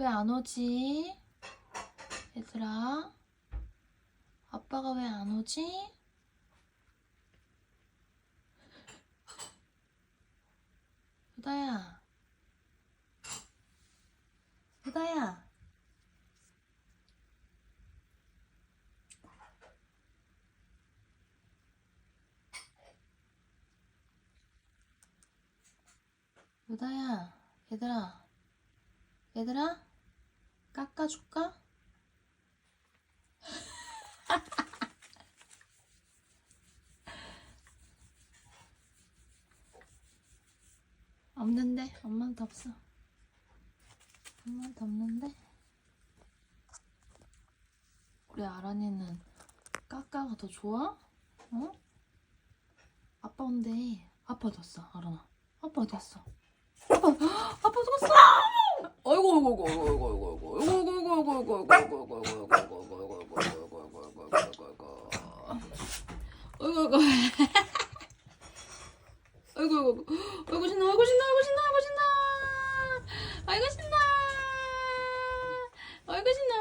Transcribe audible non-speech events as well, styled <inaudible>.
왜 안 오지? 얘들아, 아빠가 왜 안 오지? 유다야, 유다야. 유다야, 얘들아, 얘들아, 깎아줄까? <laughs> 없는데, 엄마한테 없어. 엄마한테 없는데. 우리 아란이는 까까가 더 좋아? 어? 아빠 온대. 아빠 어디 갔어, 아란아? 아빠 어디 갔어? 아빠, <gasps> 아빠 어디 갔어? 어이구, 어이구, 어이구, 어이구 어이구 어이구 신나 어이구 신나 어이구 신나 어이구 신나 어이구 신나 어이구 신나